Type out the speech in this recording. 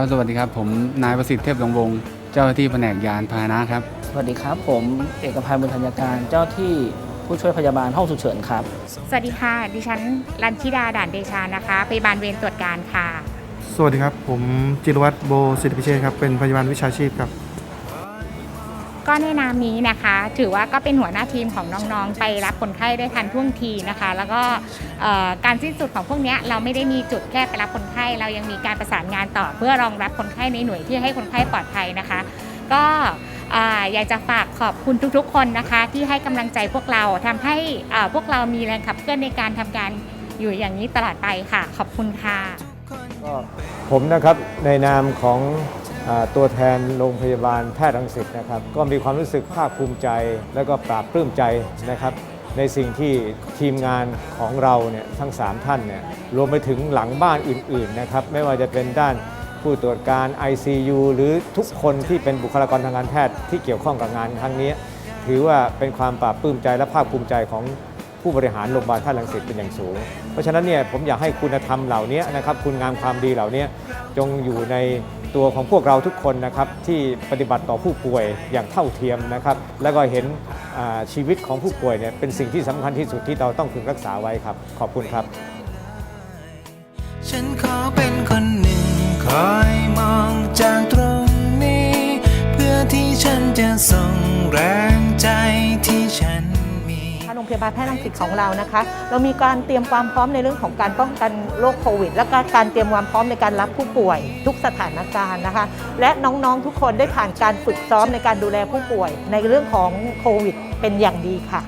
ครับ สวัสดีครับ ผมนายประสิทธิ์เทพหลวงวงศ์เจ้าหน้าที่แผนกยานพาหนะครับ สวัสดีครับ ผมเอกพันธ์บุญธัญการเจ้าที่ผู้ช่วยพยาบาลห้องฉุกเฉินครับ สวัสดีค่ะ ดิฉันรันชิดาด่านเดชานะคะพยาบาลเวรตรวจการค่ะ สวัสดีครับ ผมจิรวัตรโบสิทธิพิเชษครับ เป็นพยาบาลวิชาชีพครับ ก็ในนามนี้นะคะ ถือว่าก็เป็นหัวหน้าทีมของน้องๆ ไปรับคนไข้ได้ทันท่วงทีนะคะ แล้วก็การสิ้นสุดของพวกนี้เราไม่ได้มีจุดแค่ไปรับคนไข้เรายังมีการประสานงานต่อเพื่อรองรับคนไข้ในหน่วยที่ให้คนไข้ปลอดภัยนะคะ ก็อยากจะฝากขอบคุณทุกๆ คนนะคะ ที่ให้กำลังใจพวกเราทำให้พวกเรามีแรงขับเคลื่อนในการทำการอยู่อย่างนี้ตลอดไปค่ะ ขอบคุณค่ะก็ผมนะครับในนามของ ตัวแทนโรงพยาบาลแพทย์รังสิตนะครับก็มีความรู้สึกภาคภูมิใจ และก็ปราบปลื้มใจนะครับ ในสิ่งที่ทีมงานของเราเนี่ยทั้ง 3 ท่านเนี่ยรวมไปถึงหลังบ้านอื่นๆนะครับไม่ว่าจะเป็นด้านผู้ตรวจการ ICU หรือทุกคนที่เป็นบุคลากรทางการแพทย์ที่เกี่ยวข้องกับงานครั้งนี้ ถือว่าเป็นความปราบปลื้มใจและภาคภูมิใจของผู้บริหารโรงพยาบาลท่ารังสิตเป็นอย่างสูง เพราะฉะนั้นเนี่ยผมอยากให้คุณธรรมเหล่านี้นะครับคุณงามความดีเหล่านี้จงอยู่ใน ตัวของพวกเราทุกคนนะครับที่ปฏิบัติต่อผู้ป่วยอย่างเท่าเทียมนะครับ แล้วก็เห็นชีวิตของผู้ป่วยเนี่ยเป็นสิ่งที่สำคัญที่สุดที่เราต้องพึงรักษาไว้ครับ ขอบคุณครับ ฉันขอเป็นคนหนึ่งคอยมองจากตรงนี้ เพื่อที่ฉันจะส่ง พยาบาลแพทย์รังสิตของเรานะคะ เรามีการเตรียมความพร้อมในเรื่องของการป้องกันโรคโควิด และก็การเตรียมความพร้อมในการรับผู้ป่วยทุกสถานการณ์นะคะ และน้องๆทุกคนได้ผ่านการฝึกซ้อมในการดูแลผู้ป่วย ในเรื่องของโควิด เป็นอย่างดีค่ะ